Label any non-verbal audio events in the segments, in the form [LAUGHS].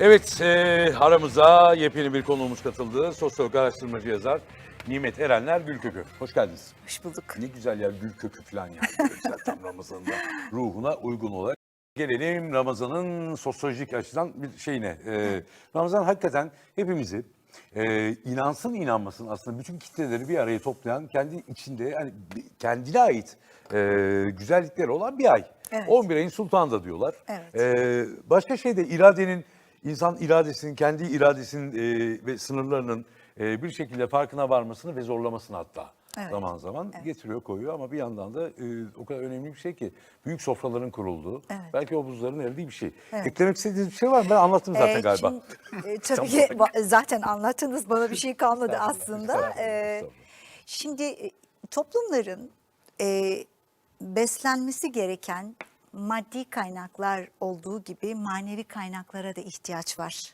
Evet, e, aramıza yepyeni bir konuğumuz katıldı. Sosyolog araştırmacı yazar Nimet Erenler Gülkökü. Hoş geldiniz. Hoş bulduk. Ne güzel ya Gülkökü falan yani. Güzel tam Ramazan'da ruhuna uygun olarak. Gelelim Ramazan'ın sosyolojik açıdan bir şeyine. E, Ramazan hakikaten hepimizi e, inansın inanmasın aslında bütün kitleleri bir araya toplayan kendi içinde bir- kendine ait e, güzellikleri olan bir ay. Evet. 11 ayın sultanı da diyorlar. Evet. Ee, başka şey de iradenin, insan iradesinin, kendi iradesinin e, ve sınırlarının e, bir şekilde farkına varmasını ve zorlamasını hatta Evet. zaman zaman getiriyor, koyuyor. Ama bir yandan da e, o kadar önemli bir şey ki büyük sofraların kurulduğu, Evet. belki o buzların eridiği bir şey. Evet. Eklemek istediğiniz bir şey var mı? Ben anlattım zaten Ee, galiba. şimdi, [LAUGHS] e, tabii ki zaten anlattınız bana bir şey kalmadı aslında. Ee, şimdi e, toplumların e, beslenmesi gereken maddi kaynaklar olduğu gibi manevi kaynaklara da ihtiyaç var.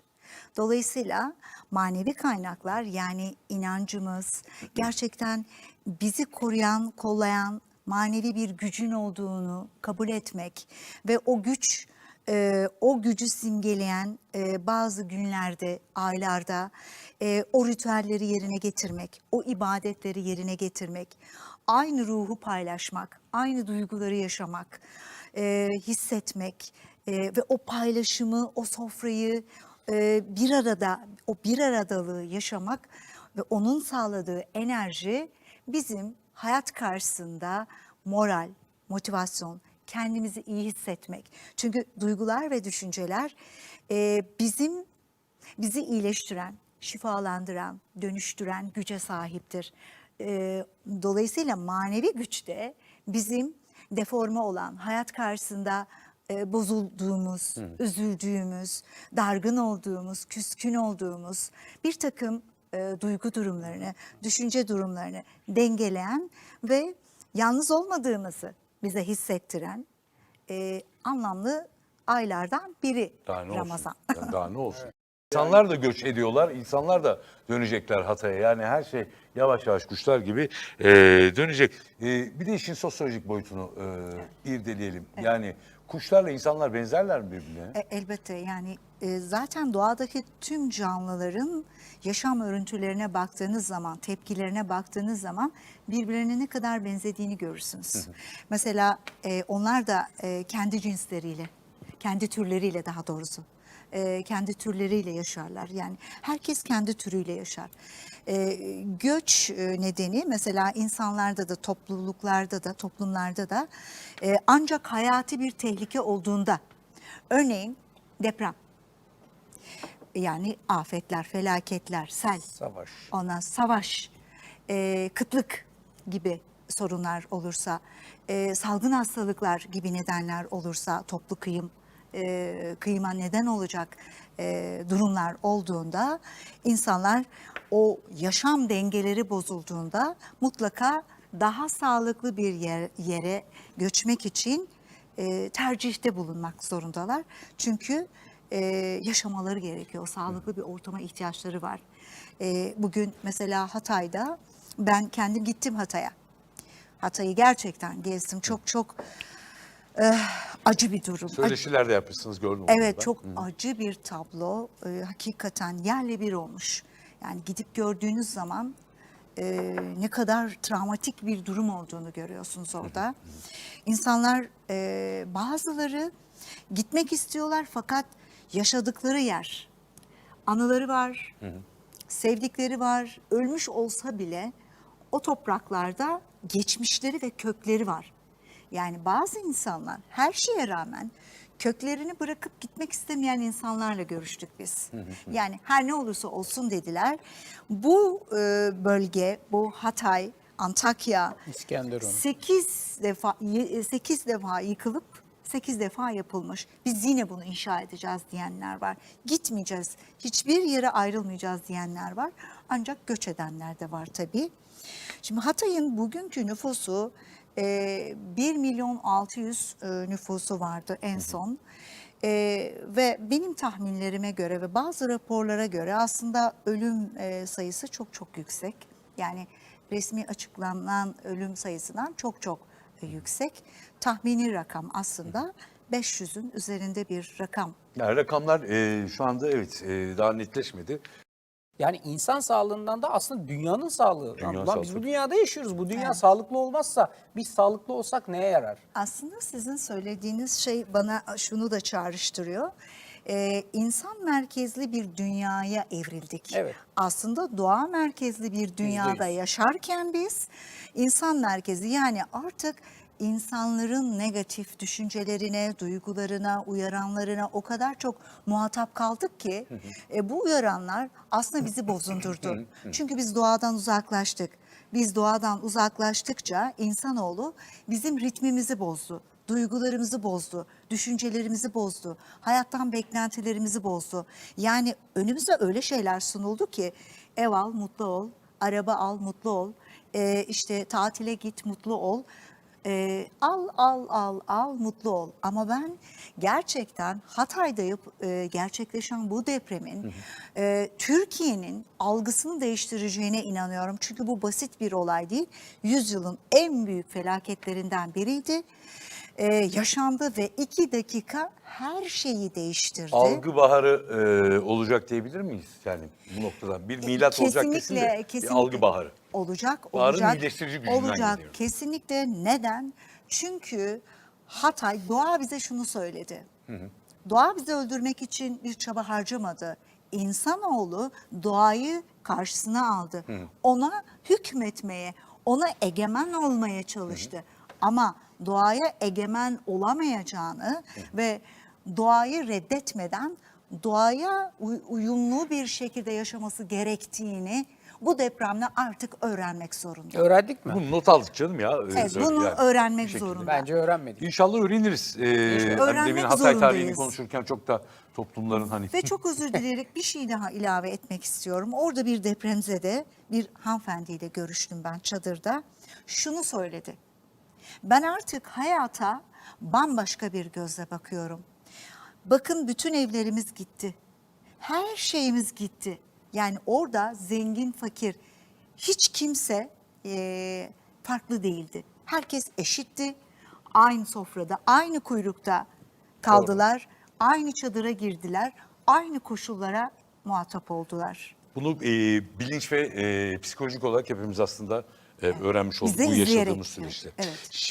Dolayısıyla manevi kaynaklar yani inancımız gerçekten bizi koruyan, kollayan manevi bir gücün olduğunu kabul etmek ve o güç e, o gücü simgeleyen e, bazı günlerde, aylarda e, o ritüelleri yerine getirmek, o ibadetleri yerine getirmek, aynı ruhu paylaşmak, aynı duyguları yaşamak, e, hissetmek e, ve o paylaşımı, o sofrayı e, bir arada, o bir aradalığı yaşamak ve onun sağladığı enerji bizim hayat karşısında moral, motivasyon, kendimizi iyi hissetmek. Çünkü duygular ve düşünceler e, bizim bizi iyileştiren, şifalandıran, dönüştüren güce sahiptir. E, dolayısıyla manevi güç de bizim deforme olan hayat karşısında e, bozulduğumuz, üzüldüğümüz, dargın olduğumuz, küskün olduğumuz bir takım e, duygu durumlarını, düşünce durumlarını dengeleyen ve yalnız olmadığımızı bize hissettiren e, anlamlı aylardan biri Daha ne Ramazan. olsun? Ya Daha ne olsun? [LAUGHS] İnsanlar da göç ediyorlar, insanlar da dönecekler Hatay'a. Yani her şey yavaş yavaş kuşlar gibi e, dönecek. E, bir de işin sosyolojik boyutunu e, irdeleyelim. Yani kuşlarla insanlar benzerler mi birbirine? E, elbette yani e, zaten doğadaki tüm canlıların yaşam örüntülerine baktığınız zaman, tepkilerine baktığınız zaman birbirlerine ne kadar benzediğini görürsünüz. Mesela e, onlar da e, kendi cinsleriyle, kendi türleriyle daha doğrusu, e, kendi türleriyle yaşarlar. Yani herkes kendi türüyle yaşar. E, göç e, nedeni mesela insanlarda da, topluluklarda da, toplumlarda da e, ancak hayati bir tehlike olduğunda, örneğin deprem, yani afetler, felaketler, sel, Savaş. ona savaş, e, kıtlık gibi sorunlar olursa, e, salgın hastalıklar gibi nedenler olursa, toplu kıyım, e, kıyıma neden olacak e, durumlar olduğunda insanlar o yaşam dengeleri bozulduğunda mutlaka daha sağlıklı bir yer, yere göçmek için e, tercihte bulunmak zorundalar. Çünkü e, yaşamaları gerekiyor. Sağlıklı bir ortama ihtiyaçları var. E, bugün mesela Hatay'da ben kendim gittim Hatay'a. Hatay'ı gerçekten gezdim. Çok çok eh, acı bir durum. Söyleşiler de yapmışsınız gördüm. Evet orada. çok acı bir tablo. Ee, hakikaten yerle bir olmuş. Yani gidip gördüğünüz zaman e, ne kadar travmatik bir durum olduğunu görüyorsunuz orada. İnsanlar e, bazıları gitmek istiyorlar fakat yaşadıkları yer, anıları var, sevdikleri var. Ölmüş olsa bile o topraklarda geçmişleri ve kökleri var. Yani bazı insanlar her şeye rağmen köklerini bırakıp gitmek istemeyen insanlarla görüştük biz. Yani her ne olursa olsun dediler. Bu e, bölge, bu Hatay, Antakya İskenderun. 8 defa 8 defa yıkılıp 8 defa yapılmış. Biz yine bunu inşa edeceğiz diyenler var. Gitmeyeceğiz, hiçbir yere ayrılmayacağız diyenler var. Ancak göç edenler de var tabii. Şimdi Hatay'ın bugünkü nüfusu e, 1 milyon 600 e, nüfusu vardı en son. E, ve benim tahminlerime göre ve bazı raporlara göre aslında ölüm e, sayısı çok çok yüksek. Yani resmi açıklanan ölüm sayısından çok çok e, yüksek. Tahmini rakam aslında 500'ün üzerinde bir rakam. Yani rakamlar e, şu anda evet e, daha netleşmedi. Yani insan sağlığından da aslında dünyanın sağlığı. Dünya Ulan sağlığı. biz bu dünyada yaşıyoruz. Bu dünya sağlıklı olmazsa biz sağlıklı olsak neye yarar? Aslında sizin söylediğiniz şey bana şunu da çağrıştırıyor. Ee, insan merkezli bir dünyaya evrildik. Evet. Aslında doğa merkezli bir dünyada yüz. yaşarken biz insan merkezli yani artık insanların negatif düşüncelerine, duygularına, uyaranlarına o kadar çok muhatap kaldık ki e, bu uyaranlar aslında bizi bozundurdu. Çünkü biz doğadan uzaklaştık. Biz doğadan uzaklaştıkça insanoğlu bizim ritmimizi bozdu. Duygularımızı bozdu, düşüncelerimizi bozdu, hayattan beklentilerimizi bozdu. Yani önümüze öyle şeyler sunuldu ki ev al, mutlu ol, araba al, mutlu ol, e, işte tatile git, mutlu ol. E, al, al, al, al, mutlu ol. Ama ben gerçekten Hatay'da yap- e, gerçekleşen bu depremin e, Türkiye'nin algısını değiştireceğine inanıyorum. Çünkü bu basit bir olay değil. Yüzyılın en büyük felaketlerinden biriydi. E, yaşandı ve iki dakika her şeyi değiştirdi. Algı baharı e, olacak diyebilir miyiz? Yani bu noktadan bir milat olacak kesin de bir algı baharı. Olacak, olacak. iyileştirici gücünden Olacak, geliyor. kesinlikle. Neden? Çünkü Hatay, doğa bize şunu söyledi. Doğa bizi öldürmek için bir çaba harcamadı. İnsanoğlu doğayı karşısına aldı. Ona hükmetmeye, ona egemen olmaya çalıştı. Ama doğaya egemen olamayacağını ve doğayı reddetmeden doğaya uy- uyumlu bir şekilde yaşaması gerektiğini bu depremle artık öğrenmek zorunda. Öğrendik mi? Bunu not aldık canım ya. e, Evet, söyle bunu yani. öğrenmek Bir şekilde. zorunda. Bence öğrenmedik. İnşallah öğreniriz. Ee, hani Öğrenmek demin Hatay tarihini zorundayız. konuşurken çok da toplumların hani Ve çok özür [LAUGHS] dileyerek bir şey daha ilave etmek istiyorum. Orada bir depremzede bir hanımefendiyle görüştüm ben çadırda. Şunu söyledi. Ben artık hayata bambaşka bir gözle bakıyorum. Bakın bütün evlerimiz gitti. Her şeyimiz gitti. Yani orada zengin, fakir hiç kimse eee, farklı değildi. Herkes eşitti. Aynı sofrada, aynı kuyrukta kaldılar. Aynı çadıra girdiler. Aynı koşullara muhatap oldular. bunu e, bilinç ve e, psikolojik olarak hepimiz aslında e, öğrenmiş olduk Biz de bu yaşadığımız evet, süreçte. evet. Şimdi